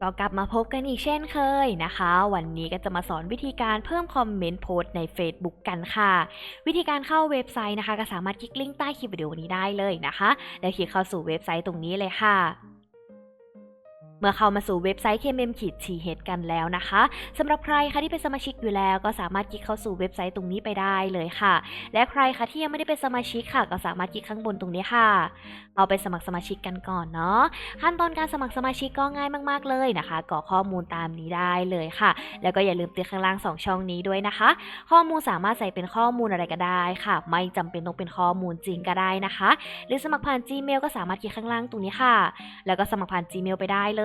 เรากลับมาพบกันอีกเช่นเคยนะคะ วันนี้ก็จะมาสอนวิธีการเพิ่มคอมเมนต์โพสต์ใน Facebook กันค่ะ วิธีการเข้าเว็บไซต์นะคะ ก็สามารถคลิกลิงก์ใต้คลิปวิดีโอนี้ได้เลยนะคะ แล้วคลิกเข้าสู่เว็บไซต์ตรงนี้เลยค่ะ เมื่อเข้ามาสู่เว็บไซต์ KMM ขีด TH กันแล้วนะคะสำหรับใครคะที่เป็นสมาชิกอยู่แล้ว ก็สามารถคลิกเข้าสู่เว็บไซต์ตรงนี้ไปได้เลยค่ะ และใครคะที่ยังไม่ได้เป็นสมาชิกค่ะ ก็สามารถคลิกข้างบนตรงนี้ค่ะเอาไปสมัครสมาชิกกันก่อนเนาะขั้นตอนการสมัครสมาชิกก็ง่ายมาก ๆเลยนะคะกรอกข้อมูลตามนี้ได้เลยค่ะ แล้วก็อย่าลืมติดข้างล่าง 2 ช่องนี้ด้วยนะคะ ข้อมูลสามารถใส่เป็นข้อมูลอะไรก็ได้ค่ะ ไม่จำเป็นต้องเป็นข้อมูลจริงก็ได้นะคะ หรือสมัครผ่าน Gmail ก็สามารถคลิกข้างล่างตรงนี้ค่ะ แล้วก็สมัครผ่าน Gmail ไปได้เล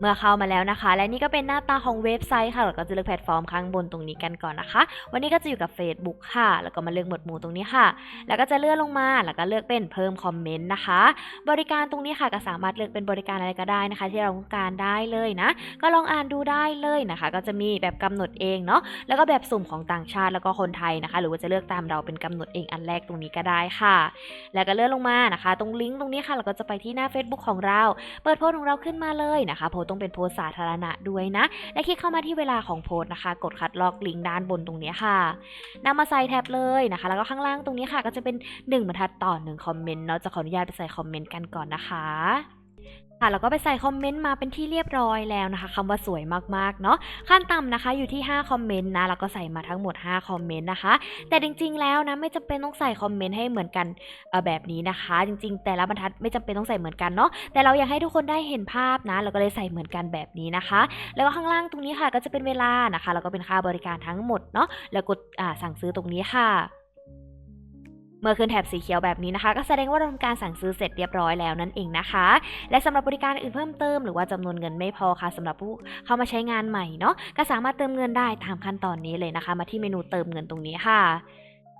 เมื่อเข้ามาแล้วนะคะ และนี่ก็เป็นหน้าตาของเว็บไซต์ค่ะเราก็จะเลือกแพลตฟอร์มข้างบนตรงนี้กันก่อนนะคะ วันนี้ก็จะอยู่กับ Facebook ค่ะ แล้วก็มาเลือกหมวดหมู่ตรงนี้ค่ะ แล้วก็จะเลื่อนลงมาแล้วก็เลือกเป็นเพิ่มคอมเมนต์นะคะ บริการตรงนี้ค่ะก็สามารถเลือกเป็นบริการอะไรก็ได้นะคะ ที่เราต้องการได้เลยนะ ก็ลองอ่านดูได้เลยนะคะ ก็จะมีแบบกำหนดเองเนาะแล้วก็แบบสุ่มของต่างชาติแล้วก็คนไทยนะคะ หรือว่าจะเลือกตามเราเป็นกำหนดเองอันแรกตรงนี้ก็ได้ค่ะ แล้วก็เลื่อนลงมานะคะ ตรงลิงก์ตรงนี้ค่ะเราก็จะไปที่หน้า Facebook ของเรา เปิดโพสของเราขึ้นมาเลยนะคะโพสต้องเป็นโพสสาธารณะด้วยนะ และคลิกเข้ามาที่เวลาของโพสนะคะ กดคัดลอกลิงก์ด้านบนตรงนี้ค่ะนำมาใส่แท็บเลยนะคะ แล้วก็ข้างล่างตรงนี้ค่ะ ก็จะเป็น1บรรทัดต่อ1คอมเมนต์เนาะจะขออนุญาตไปใส่คอมเมนต์กันก่อนนะคะ ค่ะแล้วก็ไปใส่คอมเมนต์มาเป็นที่เรียบร้อยแล้วนะคะคำว่าสวยมากๆเนาะขั้นต่ำนะคะอยู่ที่ 5 คอมเมนต์นะแล้วก็ใส่มาทั้งหมด 5 คอมเมนต์นะคะ แต่จริง ๆ แล้วนะไม่จำเป็นต้องใส่คอมเมนต์ให้เหมือนกันแบบนี้นะคะ จริง ๆ แต่ละบรรทัดไม่จำเป็นต้องใส่เหมือนกันเนาะแต่เราอยากให้ทุกคนได้เห็นภาพนะเราก็เลยใส่เหมือนกันแบบนี้นะคะ แล้วก็ข้างล่างตรงนี้ค่ะก็จะเป็นเวลานะคะ แล้วก็เป็นค่าบริการทั้งหมดเนาะแล้วกดสั่งซื้อตรงนี้ค่ะ เมื่อขึ้นแถบสีเขียวแบบนี้นะคะ ก็แสดงว่าเราทำการสั่งซื้อเสร็จเรียบร้อยแล้วนั่นเองนะคะ และสำหรับบริการอื่นเพิ่มเติมหรือว่าจำนวนเงินไม่พอค่ะสำหรับผู้เข้ามาใช้งานใหม่เนาะก็สามารถเติมเงินได้ตามขั้นตอนนี้เลยนะคะ มาที่เมนูเติมเงินตรงนี้ค่ะ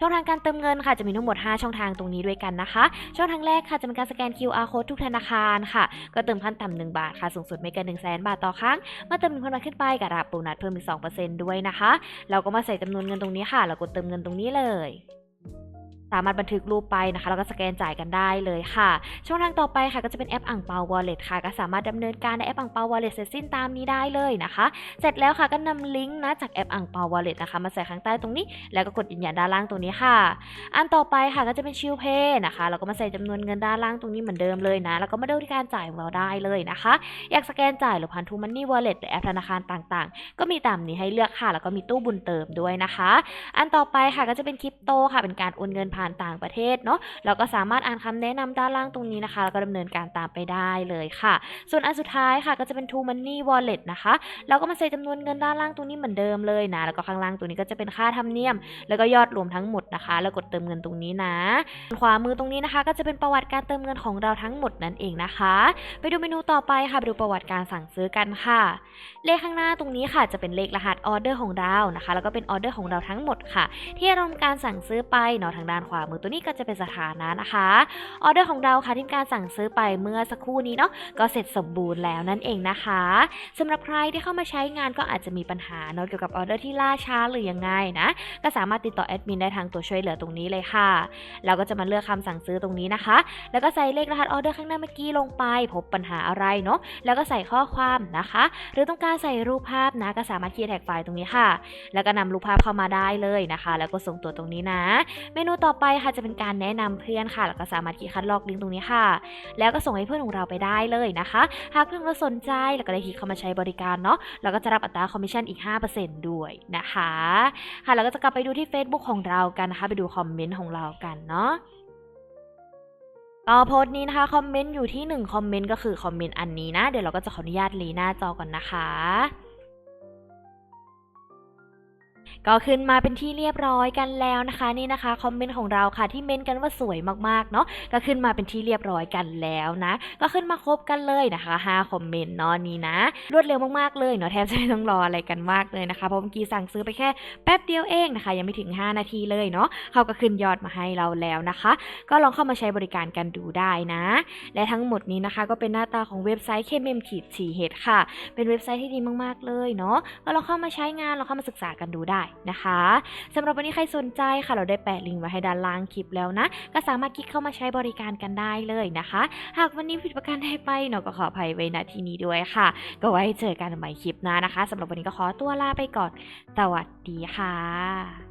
ช่องทางการเติมเงินค่ะจะมีทั้งหมด 5 ช่องทางตรงนี้ด้วยกันนะคะ ช่องทางแรกค่ะจะเป็นการสแกน QR code ทุกธนาคารค่ะ ก็เติมขั้นต่ำ1บาทค่ะสูงสุดไม่เกิน1 0 0 0 0แบาทต่อครั้ง เมื่อเติม1,000บาทขึ้นไปกับรับโบนัสเพิ่มอีก2%ด้วยนะคะ เราก็มาใส่จำนวนเงินตรงนี้ค่ะแล้วกดเติมเงินตรงนี้เลย สามารถบันทึกรูปไปนะคะแล้วก็สแกนจ่ายกันได้เลยค่ะ ช่องทางต่อไปค่ะก็จะเป็นแอปอ่างเปา Wallet ค่ะ ก็สามารถดำเนินการในแอปอ่างเปา Wallet เสร็จสิ้นตามนี้ได้เลยนะคะ เสร็จแล้วค่ะก็นำลิงก์นะจากแอปอ่างเปา Wallet นะคะมาใส่ข้างใต้ตรงนี้ แล้วก็กดยืนยันด้านล่างตรงนี้ค่ะ อันต่อไปค่ะก็จะเป็นชิลเพย์นะคะเราก็มาใส่จำนวนเงินด้านล่างตรงนี้เหมือนเดิมเลยนะ แล้วก็มาดูที่การจ่ายของเราได้เลยนะคะ อยากสแกนจ่ายหรือผ่านทูมันนี่วอลเล็ตหรือแอปธนาคารต่างๆ ก็มีตามนี้ให้เลือกค่ะ แล้วก็มีตู้บุญเติมด้วยนะคะ อันต่อไปค่ะก็จะเป็นคริปโตค่ะเป็นการโอนเงินผ่านต่างประเทศเนาะเราก็สามารถอ่านคำแนะนำด้านล่างตรงนี้นะคะแล้วก็ดำเนินการตามไปได้เลยค่ะ ส่วนอันสุดท้ายค่ะก็จะเป็น True Money Wallet นะคะเราก็มาใส่จำนวนเงินด้านล่างตรงนี้เหมือนเดิมเลยนะแล้วก็ข้างล่างตรงนี้ก็จะเป็นค่าธรรมเนียม แล้วก็ยอดรวมทั้งหมดนะคะ แล้วกดเติมเงินตรงนี้นะ ขวามือตรงนี้นะคะ ก็จะเป็นประวัติการเติมเงินของเราทั้งหมดนั่นเองนะคะ ไปดูเมนูต่อไปค่ะไปดูประวัติการสั่งซื้อกันค่ะ เลขข้างหน้าตรงนี้ค่ะจะเป็นเลขรหัสออเดอร์ของเรานะคะ แล้วก็เป็นออเดอร์ของเราทั้งหมดค่ะ ที่เราทำการสั่งซื้อไปเนาะทางด้านขวามือตัวนี้ก็จะเป็นสถานะนะคะออเดอร์ของเราค่ะที่มีการสั่งซื้อไปเมื่อสักครู่นี้เนาะก็เสร็จสมบูรณ์แล้วนั่นเองนะคะสำหรับใครที่เข้ามาใช้งานก็อาจจะมีปัญหาเนาะเกี่ยวกับออเดอร์ที่ล่าช้าหรือยังไงนะก็สามารถติดต่อแอดมินได้ทางตัวช่วยเหลือตรงนี้เลยค่ะเราก็จะมาเลือกคำสั่งซื้อตรงนี้นะคะ แล้วก็ใส่เลขรหัสออเดอร์ข้างหน้าเมื่อกี้ลงไป พบปัญหาอะไรเนาะแล้วก็ใส่ข้อความนะคะ หรือต้องการใส่รูปภาพนะก็สามารถคีย์แท็กไฟล์ตรงนี้ค่ะ แล้วก็นำรูปภาพเข้ามาได้เลยนะคะ แล้วก็ส่งตัวตรงนี้นะ เมนูต่อไปค่ะจะเป็นการแนะนำเพื่อนค่ะ แล้วก็สามารถคีย์คัดลอกลิงก์ตรงนี้ค่ะ แล้วก็ส่งให้เพื่อนของเราไปได้เลยนะคะ หากเพื่อนเราสนใจแล้วก็ได้คลิกเข้ามาใช้บริการเนาะเราก็จะรับอัตราคอมมิชชั่นอีก 5%ด้วยนะคะค่ะแล้วก็จะกลับไปดูที่ Facebook ของเรากันนะคะ ไปดูคอมเมนต์ของเรากันเนาะก็โพสต์นี้นะคะคอมเมนต์อยู่ที่1คอมเมนต์ก็คือคอมเมนต์อันนี้นะ เดี๋ยวเราก็จะขออนุญาตลีหน้าจอก่อนนะคะ ก็ขึ้นมาเป็นที่เรียบร้อยกันแล้วนะคะนี่นะคะคอมเมนต์ของเราค่ะที่เมนกันว่าสวยมากๆเนาะก็ขึ้นมาเป็นที่เรียบร้อยกันแล้วนะ ก็ขึ้นมาครบกันเลยนะคะ5คอมเมนต์เนาะนี่นะ รวดเร็วมากๆเลยเนาะแทบจะไม่ต้องรออะไรกันมากเลยนะคะเพราะเมื่อกี้สั่งซื้อไปแค่แป๊บเดียวเองนะคะ ยังไม่ถึง 5 นาทีเลยเนาะเขาก็ขึ้นยอดมาให้เราแล้วนะคะ ก็ลองเข้ามาใช้บริการกันดูได้นะ และทั้งหมดนี้นะคะ ก็เป็นหน้าตาของเว็บไซต์ KMM ขีดฉีเฮดค่ะ เป็นเว็บไซต์ที่ดีมากๆเลยเนาะก็ลองเข้ามาใช้งานลองเข้ามาศึกษากันดูได้นะคะสำหรับวันนี้ใครสนใจค่ะ เราได้แปะลิงก์ไว้ให้ด้านล่างคลิปแล้วนะ ก็สามารถคลิกเข้ามาใช้บริการกันได้เลยนะคะ หากวันนี้ผิดประการใดไปเนาะก็ขออภัยไว้ณที่นี้ด้วยค่ะ ก็ไว้เจอกันใหม่คลิปหน้านะคะสำหรับวันนี้ก็ขอตัวลาไปก่อนสวัสดีค่ะ